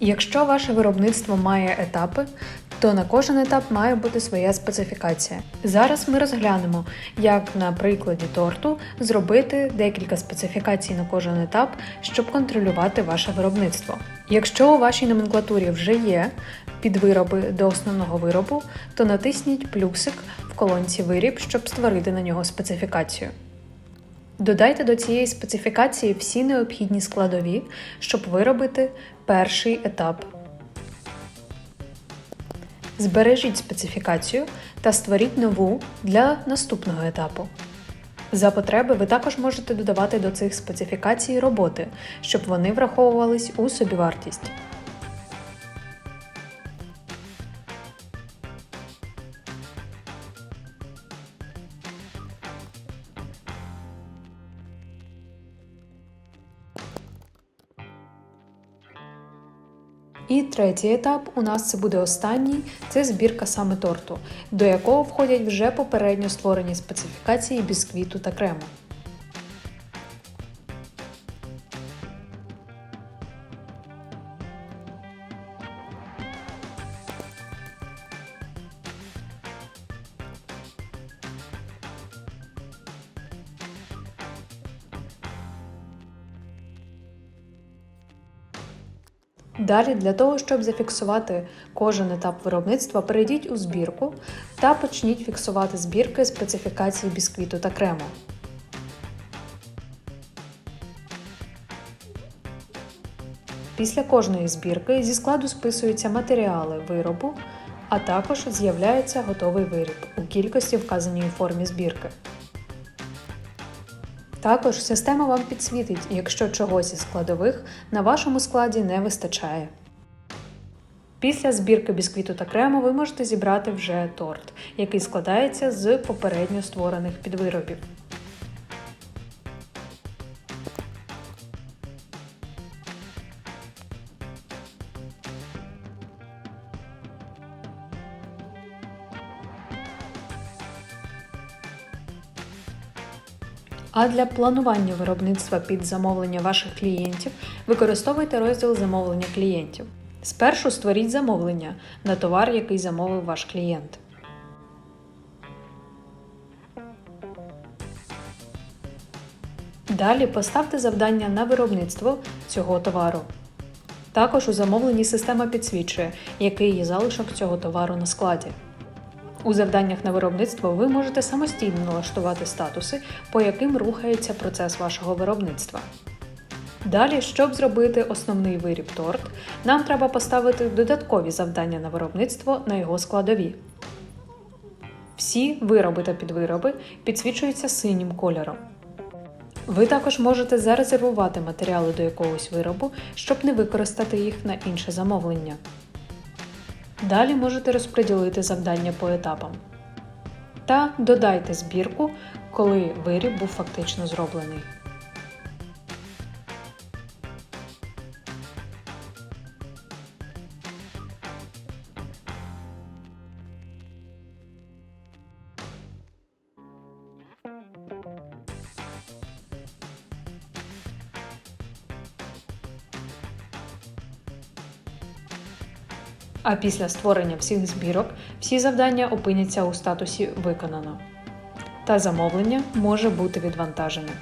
Якщо ваше виробництво має етапи, то на кожен етап має бути своя специфікація. Зараз ми розглянемо, як на прикладі торту зробити декілька специфікацій на кожен етап, щоб контролювати ваше виробництво. Якщо у вашій номенклатурі вже є підвироби до основного виробу, то натисніть плюсик в колонці виріб, щоб створити на нього специфікацію. Додайте до цієї специфікації всі необхідні складові, щоб виробити перший етап. Збережіть специфікацію та створіть нову для наступного етапу. За потреби ви також можете додавати до цих специфікацій роботи, щоб вони враховувались у собівартість. І третій етап у нас це буде останній це збірка саме торту, до якого входять вже попередньо створені специфікації бісквіту та крему. Далі, для того, щоб зафіксувати кожен етап виробництва, перейдіть у збірку та почніть фіксувати збірки специфікації бісквіту та крему. Після кожної збірки зі складу списуються матеріали виробу, а також з'являється готовий виріб у кількості вказаній формі збірки. Також система вам підсвітить, якщо чогось із складових на вашому складі не вистачає. Після збірки бісквіту та крему ви можете зібрати вже торт, який складається з попередньо створених підвиробів. А для планування виробництва під замовлення ваших клієнтів використовуйте розділ замовлення клієнтів. Спершу створіть замовлення на товар, який замовив ваш клієнт. Далі поставте завдання на виробництво цього товару. Також у замовленні система підсвічує, який є залишок цього товару на складі. У завданнях на виробництво ви можете самостійно налаштувати статуси, по яким рухається процес вашого виробництва. Далі, щоб зробити основний виріб торт, нам треба поставити додаткові завдання на виробництво на його складові. Всі вироби та підвироби підсвічуються синім кольором. Ви також можете зарезервувати матеріали до якогось виробу, щоб не використати їх на інше замовлення. Далі можете розподілити завдання по етапам. Та додайте збірку, коли виріб був фактично зроблений. А після створення всіх збірок всі завдання опиняться у статусі Виконано. Та замовлення може бути відвантажене.